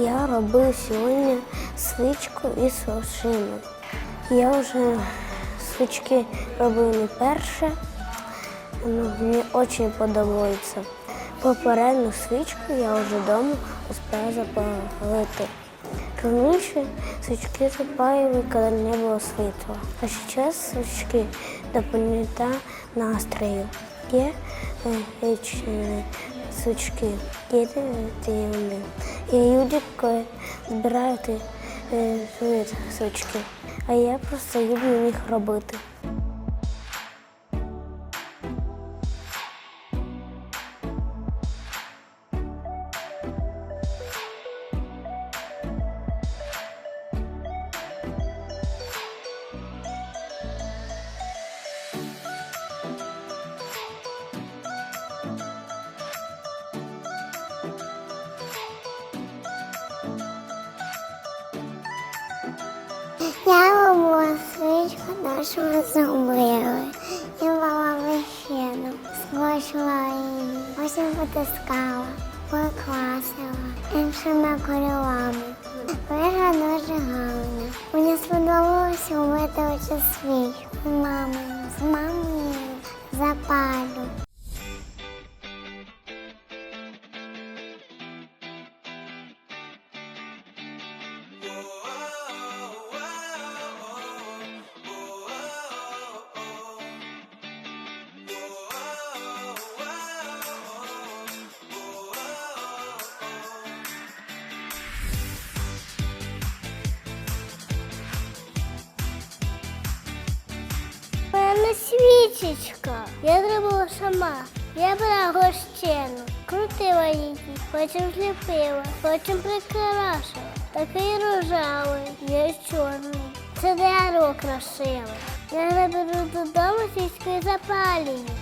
Я робив сьогодні свічку із ошими. Я вже свічки робив не перше. Ну, мені дуже подобається. Попередню свічку я вже вдома успів запалити. Раніше свічки запалювали, коли не було світла. А зараз свічки до поняття настрою. Є е, е, вони. е. Є люди, збирають сучки. а я просто люблю їх робити. Нашого зробили. Я мала вищину, скочила її, потім потискала, покласила, іншими кольорами. Вийшла дуже гарна. Мені сподобалося робити очі свій. з мамою. З мамою запалю. Свічечка. Я зробила сама. Я брала гостину, крутила її, потім зліпила, потім прикрашила. Такий рожевий, є чорний. Це дерево красиве. Я наберу додому сільської запалення.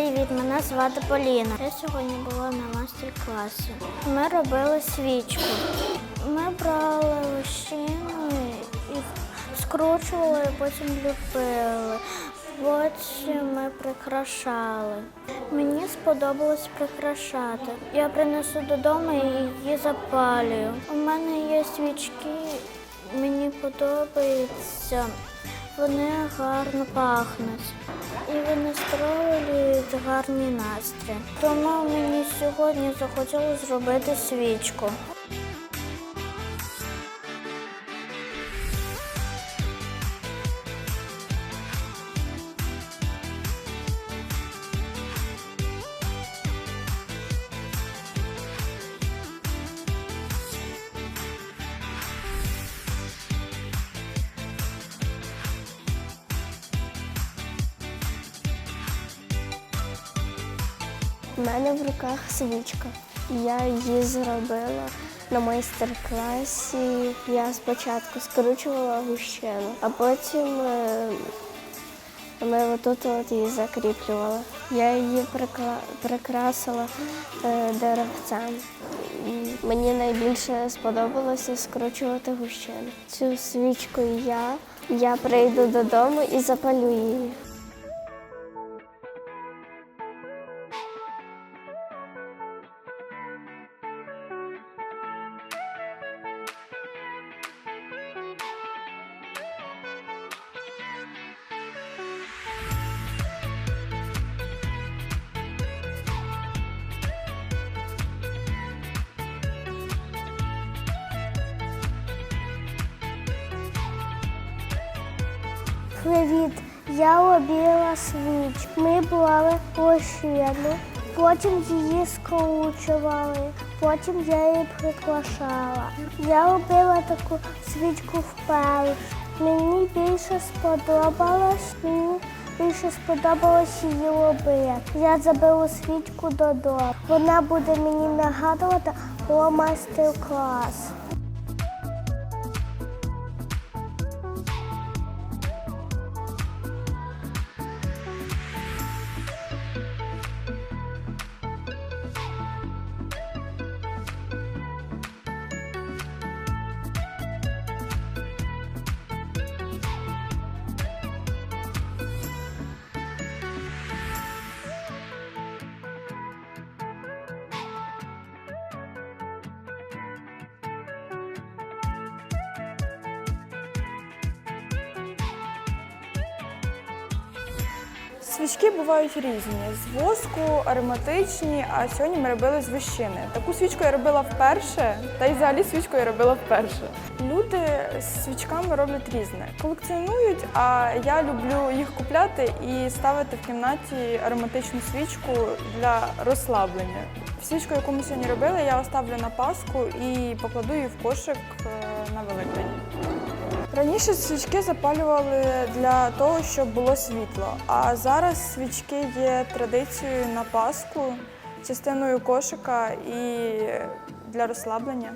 Привіт, мене звати Поліна. Я сьогодні була на майстер-класі. Ми робили свічку. Ми брали лощину і скручували, потім ліпили. Потім ми прикрашали. Мені сподобалось прикрашати. Я принесу додому і її запалюю. У мене є свічки, мені подобається. Вони гарно пахнуть і вони створюють гарний настрій. Тому мені сьогодні захотілося зробити свічку. У мене в руках свічка. Я її зробила на майстер-класі. Я спочатку скручувала гущину, а потім е, ми отут от її закріплювали. Я її прикрасила е, деревцем. Мені найбільше сподобалося скручувати гущину. Цю свічку я, я прийду додому і запалю її. Привіт, я робила свічку. Ми брали лощину, потім її скручували, потім я її прикрашала. Я робила таку свічку вперше. Мені більше сподобалось, мені більше сподобалось її робити. Я заберу свічку додому. Вона буде мені нагадувати про майстер-клас. Свічки бувають різні: з воску, ароматичні, а сьогодні ми робили з вищини. Таку свічку я робила вперше, та й взагалі свічку я робила вперше. Люди з свічками роблять різне. Колекціонують, а я люблю їх купляти і ставити в кімнаті ароматичну свічку для розслаблення. Свічку, яку ми сьогодні робили, я оставлю на Пасху і покладу її в кошик е, на Великдень. Раніше свічки запалювали для того, щоб було світло, а зараз свічки є традицією на Пасху, частиною кошика і для розслаблення.